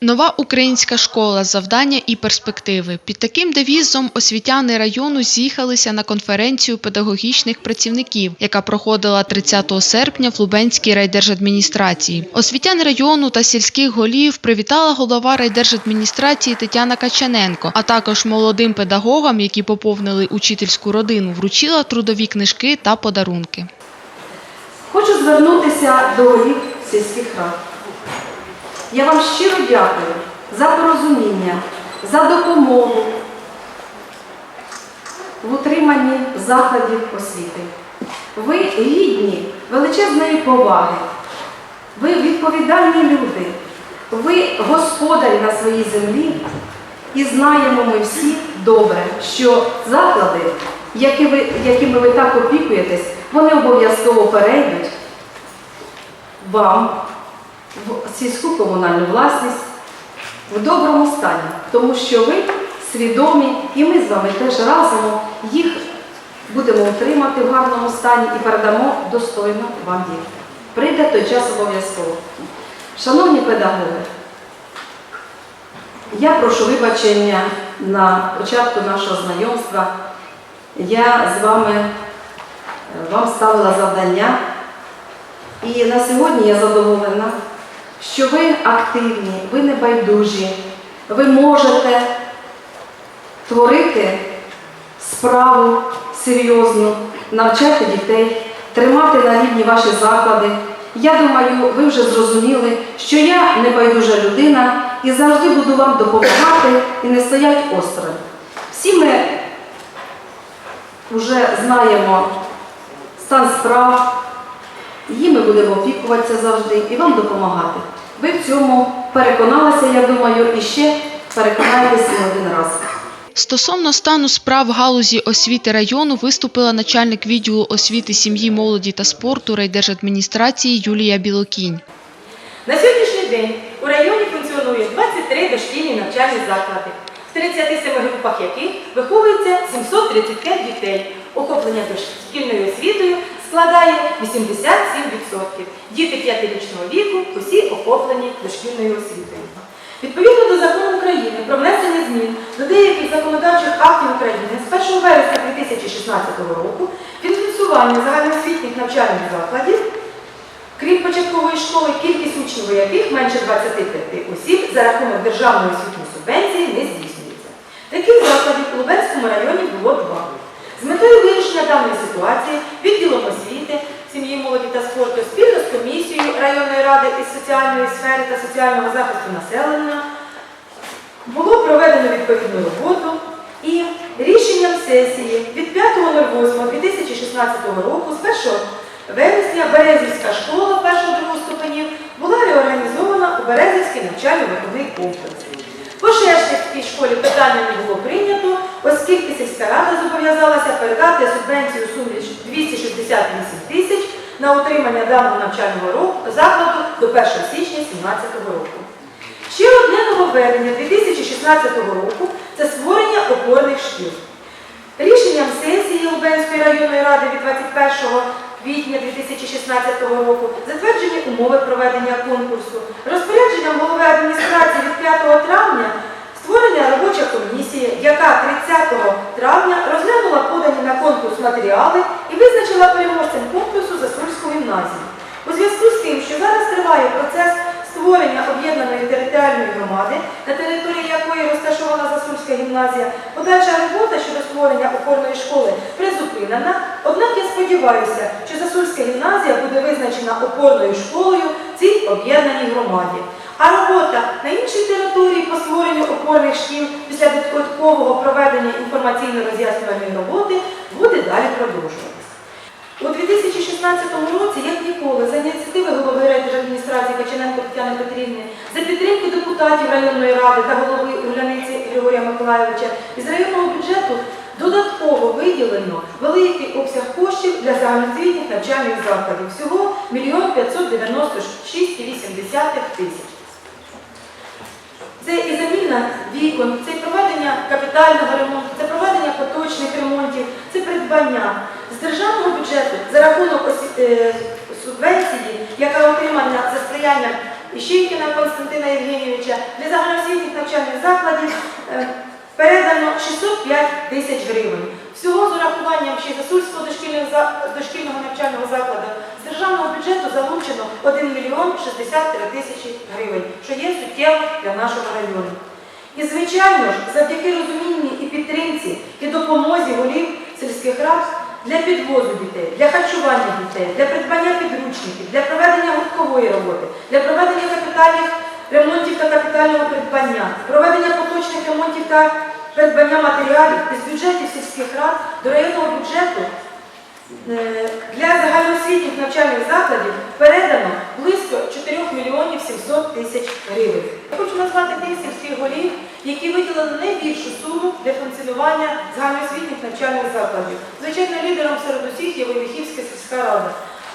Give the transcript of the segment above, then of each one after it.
Нова українська школа завдання і перспективи. Під таким девізом освітяни району з'їхалися на конференцію педагогічних працівників, яка проходила 30 серпня в Лубенській райдержадміністрації. Освітян району та сільських голів привітала голова райдержадміністрації Тетяна Качаненко, а також молодим педагогам, які поповнили учительську родину, вручила трудові книжки та подарунки. Хочу звернутися до голів сільських рад. Я вам щиро дякую за порозуміння, за допомогу в утриманні закладів освіти. Ви гідні величезної поваги, ви відповідальні люди, ви господарі на своїй землі, і знаємо ми всі добре, що заклади, які ви, якими ви так опікуєтесь, вони обов'язково перейдуть вам в сільську комунальну власність в доброму стані, тому що ви свідомі, і ми з вами теж разом їх будемо утримати в гарному стані і передамо достойно вам їх. Прийде той час обов'язково. Шановні педагоги, я прошу вибачення на початку нашого знайомства. Я з вами е, вам ставила завдання. І на сьогодні я задоволена, що ви активні, ви не байдужі, ви можете творити справу серйозну, навчати дітей, тримати на рівні ваші заклади. Я думаю, ви вже зрозуміли, що я не байдужа людина і завжди буду вам допомагати і не стоять осторонь. Всі ми вже знаємо стан справ, її ми будемо опікуватися завжди і вам допомагати. Ви в цьому переконалися, я думаю, і ще переконаєтесь не один раз. Стосовно стану справ галузі освіти району виступила начальник відділу освіти сім'ї, молоді та спорту райдержадміністрації Юлія Білокінь. На сьогоднішній день у районі функціонує 23 дошкільні навчальні заклади, в 37 групах яких виховується 735 дітей. Охоплення дошкільною освітою складає 87%. Діти 5-річного віку усі охоплені дошкільною освітою. Відповідно до закону України про внесення змін до деяких законодавчих актів України з 1 вересня 2016 року фінансування загальноосвітніх навчальних закладів Крім початкової школи, кількість учнів, яких менше 25 осіб за рахунок державної освітньої субвенції не здійснюється. Таких закладів у Лубенському районі було два. З метою вирішення даної ситуації відділом освіти, сім'ї, молоді та спорту спільно з комісією районної ради із соціальної сфери та соціального захисту населення було проведено відповідну роботу і рішенням сесії від 5.08.2016 року з 1 вересня Березівська школа першого-другого ступенів була реорганізована у Березівський навчально-виховний комплекс. По Шершнівській школі питання не було прийнято, оскільки сільська рада зобов'язалася передати субвенцію сумі 268 тисяч на утримання даного навчального року закладу до 1 січня 2017 року. Ще одне нововведення 2016 року це створення опорних шкіл. Рішенням сесії Лубенської районної ради від 21 квітня 2016 року затверджені умови проведення конкурсу, розпорядженням голови адміністрації від 5 травня створена робоча комісія, яка 30 травня розглянула подані на конкурс матеріали і визначила переможцем конкурсу Засульську гімназію. У зв'язку з тим, що зараз триває процес створення об'єднаної територіальної громади, на території якої розташована Засульська гімназія, подальша робота щодо створення опорної школи призупинена. Однак я сподіваюся, що Засульська гімназія буде визначена опорною школою цій об'єднаній громаді. А робота на іншій території по створенню опорних шкіл після додаткового проведення інформаційно-роз'яснювальної роботи буде далі продовжуватися. У 2016 році, як ніколи, за ініціативи голови райдержадміністрації Качененко Тетяни Петрівни, за підтримки депутатів районної ради та голови Уляниці Григорія Миколайовича, із районного бюджету додатково виділено великий обсяг коштів для загальноосвітніх навчальних закладів. Всього 1 596,8 тисяч. Це і заміна вікон, це і проведення капітального ремонту, це проведення поточних ремонтів, це придбання з державного бюджету за рахунок е, субвенції, яка отримана за сприяння Іщейкіна Константина Євгенійовича для загальноосвітніх навчальних закладів е, передано 605 тисяч гривень. Всього з урахуванням ще Засульського дошкільного навчального закладу державного бюджету залучено 1 мільйон 63 тисячі гривень, що є суттєво для нашого району. І, звичайно ж, завдяки розумінні і підтримці і допомозі голів сільських рад для підвозу дітей, для харчування дітей, для придбання підручників, для проведення гурткової роботи, для проведення капітальних ремонтів та капітального придбання, проведення поточних ремонтів та придбання матеріалів із бюджетів сільських рад до районного бюджету Для загальноосвітніх навчальних закладів передано близько 4 мільйонів 700 тисяч гривень. Я хочу назвати тих сільських голів, які виділили найбільшу суму для функціонування загальноосвітніх навчальних закладів. Звичайно, лідером серед усіх є Войвіхівська сільська рада.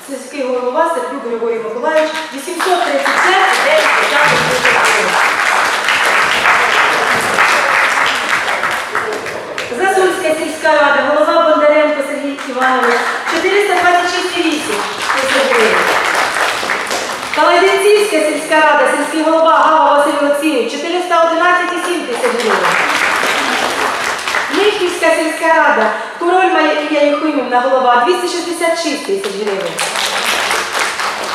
Сільський голова Сердюк Григорій Миколаївич 835 тисяч гривень. Сільська рада, голова Сергій Іванович, 426,8 тисяч гривень. Калайденцівська сільська рада, сільський голова Гава Василь Олексійович, 411,7 тисяч гривень. Михівська сільська рада, Король Майя Ілля Єхимівна, голова, 266 тисяч гривень.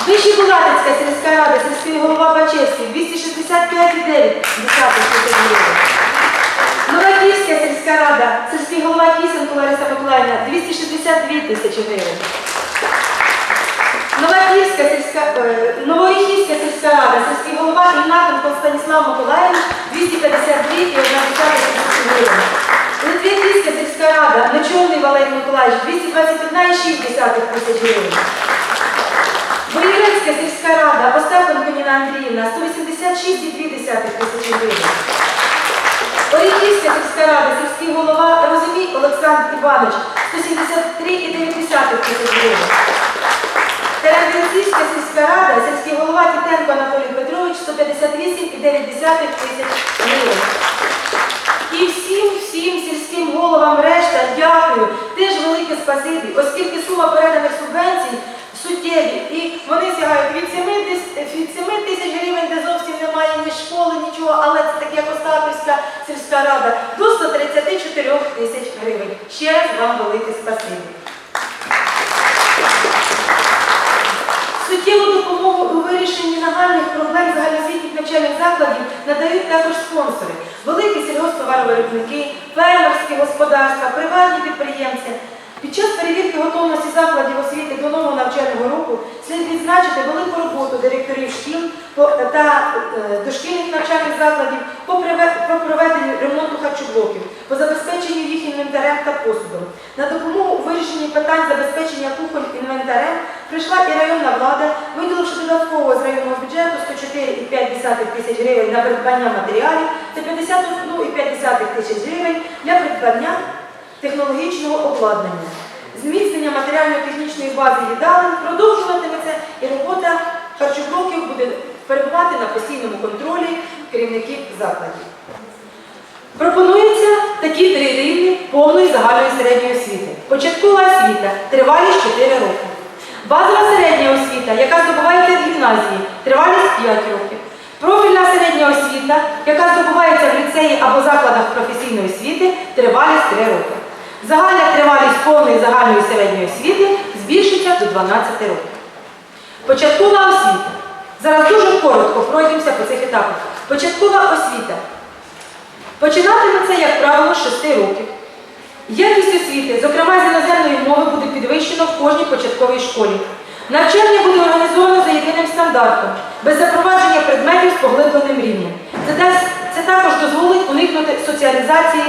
Вищебулатицька сільська рада, сільський голова Бачевський, 265,9 тисяч гривень. Новаківська сільська рада, сільський голова Кісенко Лариса Миколаївна, 262 тисячі гривень. Новаківська сільська, е, сільська рада, сільський голова Ігнатенко Станіслав Миколаївич, 252 і 1 тисячі гривень. Литвяківська сільська рада, Нечовний Валерій Миколаївич, 221,6 тисяч гривень. Воєвецька сільська рада, Остапенко Ніна Андріївна, 186,2 тисячі гривень. Оріхівська сільська рада, сільський голова Розумій Олександр Іванович, 173,9 тисяч гривень. Терентинцівська сільська рада, сільський голова Тітенко Анатолій Петрович, 158,9 тисяч гривень. І всім, всім сільським головам решта дякую. Теж велике спасибі, оскільки сума переданих тисяч гривень. Ще раз вам велике спасибі. Суттєву допомогу у вирішенні нагальних проблем загальноосвітніх навчальних закладів надають також спонсори, великі сільгосптоваровиробники, фермерські господарства, приватні підприємці. Під час перевірки готовності закладів освіти до нового навчального року слід відзначити велику роботу директорів шкіл та е, дошкільних навчальних закладів по ремонту харчоблоків, по забезпеченню їх інвентарем та посудом. На допомогу у вирішенні питань забезпечення кухонь інвентарем прийшла і районна влада, виділивши додатково з районного бюджету 104,5 тисяч гривень на придбання матеріалів та 51,5 тисяч гривень для придбання технологічного обладнання. Зміцнення матеріально-технічної бази їдалень продовжуватиметься і робота харчоблоків буде перебувати на постійному контролі керівників закладів. Пропонується такі три рівні повної загальної середньої освіти. Початкова освіта тривалість 4 роки. Базова середня освіта, яка здобувається в гімназії, тривалість 5 років. Профільна середня освіта, яка здобувається в ліцеї або закладах професійної освіти, тривалість 3 роки. Загальна тривалість повної загальної середньої освіти збільшиться до 12 років. Початкова освіта. Зараз дуже коротко пройдемося по цих етапах. Початкова освіта. Починатиметься, як правило, з 6 років. Якість освіти, зокрема з іноземної мови, буде підвищено в кожній початковій школі. Навчання буде організовано за єдиним стандартом, без запровадження предметів з поглибленим рівнем. Це, також дозволить уникнути соціалізації,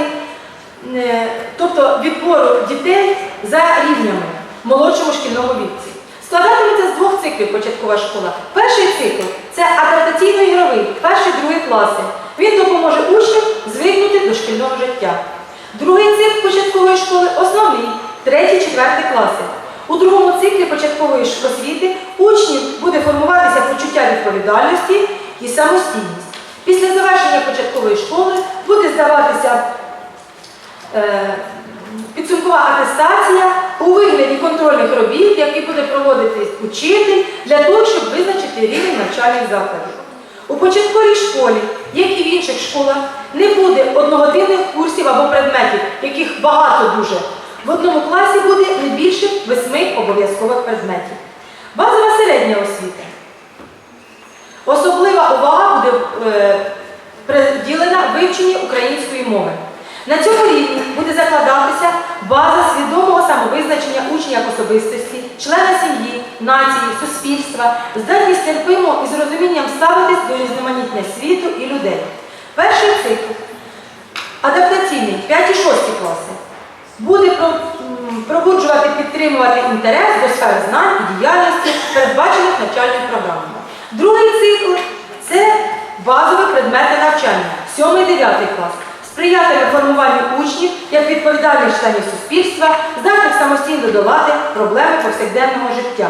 е, тобто відбору дітей за рівнями молодшому шкільному віці. Складатиметься з двох циклів початкова школа. Перший цикл це адаптаційно-ігровий, перший другий класи. Він допоможе учням звикнути до шкільного життя. Другий цикл початкової школи основний, третій, четвертий класи. У другому циклі початкової освіти учнів буде формуватися почуття відповідальності і самостійність. Після завершення початкової школи буде здаватися е, підсумкова атестація у вигляді контрольних робіт, які буде проводити учитель для того, щоб визначити рівень навчальних закладів. У початковій школі, як і в інших школах, не буде одногодинних курсів або предметів, яких багато дуже. В одному класі буде не більше восьми обов'язкових предметів. Базова середня освіта. Особлива увага буде е, приділена вивченню української мови. На цьому рівні буде закладатися база як особистості, члена сім'ї, нації, суспільства, здатність терпимо і з розумінням ставитись до різноманіття світу і людей. Перший цикл адаптаційний 5-6 класи буде пробуджувати, підтримувати інтерес до сфери знань і діяльності, передбачених навчальними програмами. Другий цикл це базові предмети навчання, 7-9 клас. Сприятиме формуванню учнів як відповідальних членів суспільства, здатних самостійно долати проблеми повсякденного життя.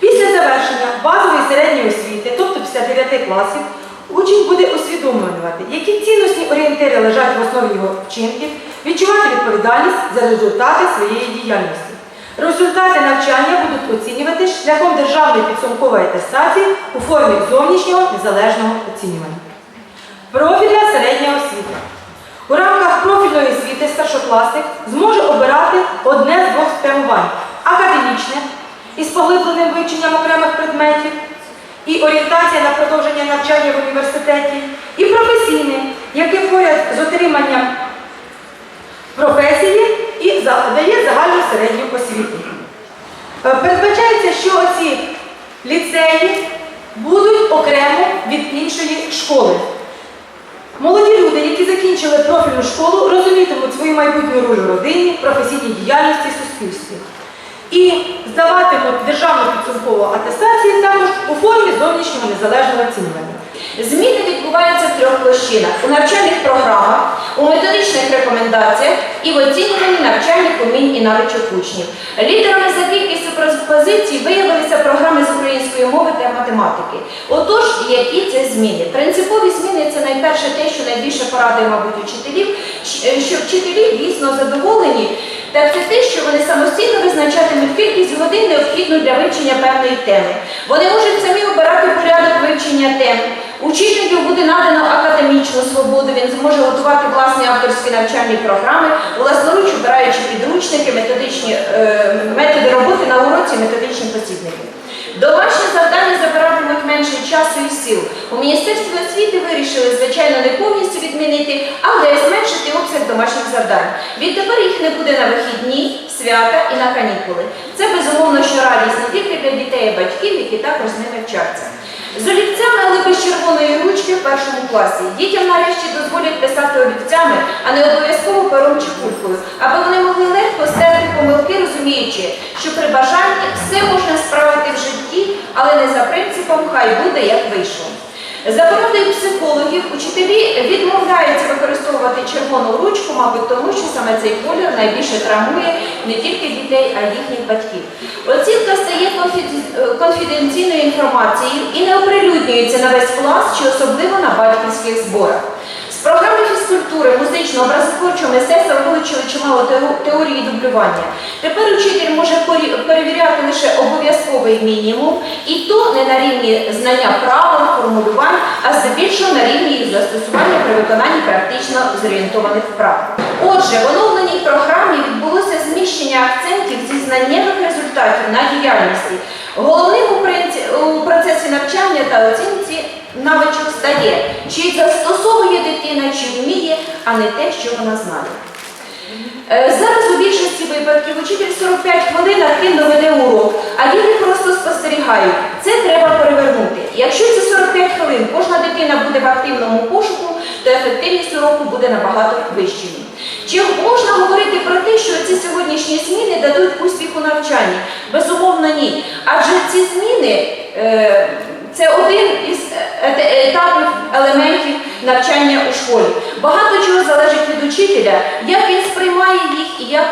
Після завершення базової середньої освіти, тобто після 9 класів, учень буде усвідомлювати, які цінності орієнтири лежать в основі його вчинків, відчувати відповідальність за результати своєї діяльності. Результати навчання будуть оцінювати шляхом державної підсумкової атестації у формі зовнішнього незалежного оцінювання. Профільна середня освіта. У рамках профільної освіти старшокласник зможе обирати одне з двох спрямувань академічне із поглибленим вивченням окремих предметів і орієнтація на продовження навчання в університеті, і професійне, яке поряд з отриманням професії і дає загальну середню освіту. Е, Передбачається, що ці ліцеї будуть окремо від іншої школи. Молоді люди, які закінчили профільну школу, розумітимуть свою майбутню роль у родині, професійній діяльності, суспільстві. І здаватимуть державну підсумкову атестацію також у формі зовнішнього незалежного оцінювання. Зміни відбуваються в трьох площинах: у навчальних програмах, у методичних рекомендаціях і в оцінюванні навчальних умінь і навичок учнів. Лідерами за кількістю пропозицій виявилися програми з української мови та математики. Отож, які це зміни? Принципові зміни це найперше те, що найбільше порадує, мабуть, учителів, що вчителі дійсно задоволені. Так це те, що вони самостійно визначатимуть кількість годин необхідну для вивчення певної теми. Вони можуть самі обирати порядок вивчення тем. Учителю буде надано академічну свободу, він зможе готувати власні авторські навчальні програми, власноруч обираючи підручники, методичні е, методи роботи на уроці, методичні посібники. Домашні завдання забиратимуть менше часу і сил. У Міністерстві освіти вирішили, звичайно, не повністю відмінити, але зменшити обсяг домашніх завдань. Відтепер їх не буде на вихідні, свята і на канікули. Це безумовно, що радість не тільки для дітей і батьків, які також з ними вчаться. З олівцями, але без червоної ручки в першому класі. Дітям нарешті дозволять писати олівцями, а не обов'язково пером чи кулькою, аби вони могли легко стерти помилки, розуміючи, що при бажанні все можна справити в житті, але не за принципом хай буде як вийшло. За порадою психологів, учителі відмовляються використовувати червону ручку, мабуть, тому що саме цей колір найбільше травмує не тільки дітей, а й їхніх батьків. Оцінка стає конфіденційною інформацією і не оприлюднюється на весь клас чи особливо на батьківських зборах. Програми фізкультури, музичного, образотворчого мистецтва вилучили чимало теорії дублювання. Тепер учитель може перевіряти лише обов'язковий мінімум, і то не на рівні знання правил, формулювань, а здебільшого на рівні їх застосування при виконанні практично зорієнтованих вправ. Отже, в оновленій програмі відбулося зміщення акцентів зі знаннєвих результатів на діяльності. Головним у процесі навчання та оцінці навичок стає, чи застосовує дитина, чи вміє, а не те, що вона знає. Е, Зараз у більшості випадків учитель 45 хвилин активно веде урок, а діти просто спостерігають. Це треба перевернути. Якщо ці 45 хвилин кожна дитина буде в активному пошуку, то ефективність уроку буде набагато вищою. Чи можна говорити про те, що ці сьогоднішні зміни дадуть успіх у навчанні? Безумовно, ні. Адже ці зміни е, це один із е- е- етапів елементів навчання у школі. Багато чого залежить від учителя, як він сприймає їх і як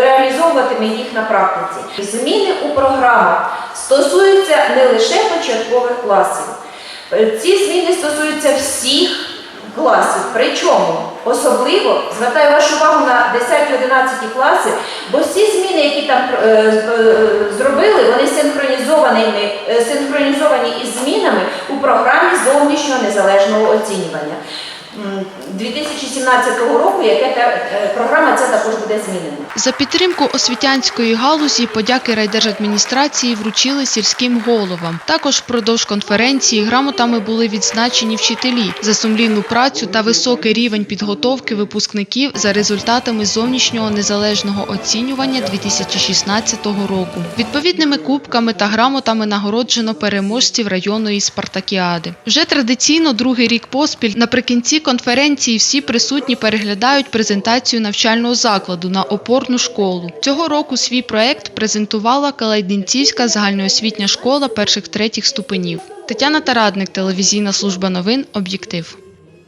реалізовуватиме їх на практиці. Зміни у програмах стосуються не лише початкових класів. Е, Ці зміни стосуються всіх класів. Причому Особливо звертаю вашу увагу на 10-11 класи, бо всі зміни, які там е, е, зробили, вони синхронізовані, е, синхронізовані із змінами у програмі зовнішнього незалежного оцінювання. М, 2017 року, яке та, е, програма ця також буде змінена. За підтримку освітянської галузі подяки райдержадміністрації вручили сільським головам. Також впродовж конференції грамотами були відзначені вчителі за сумлінну працю та високий рівень підготовки випускників за результатами зовнішнього незалежного оцінювання 2016 року. Відповідними кубками та грамотами нагороджено переможців районної спартакіади. Вже традиційно другий рік поспіль наприкінці конференції всі присутні переглядають презентацію навчального закладу на опорну школу. Цього року свій проект презентувала Калайдинцівська загальноосвітня школа перших третіх ступенів. Тетяна Тарадник, телевізійна служба новин, об'єктив.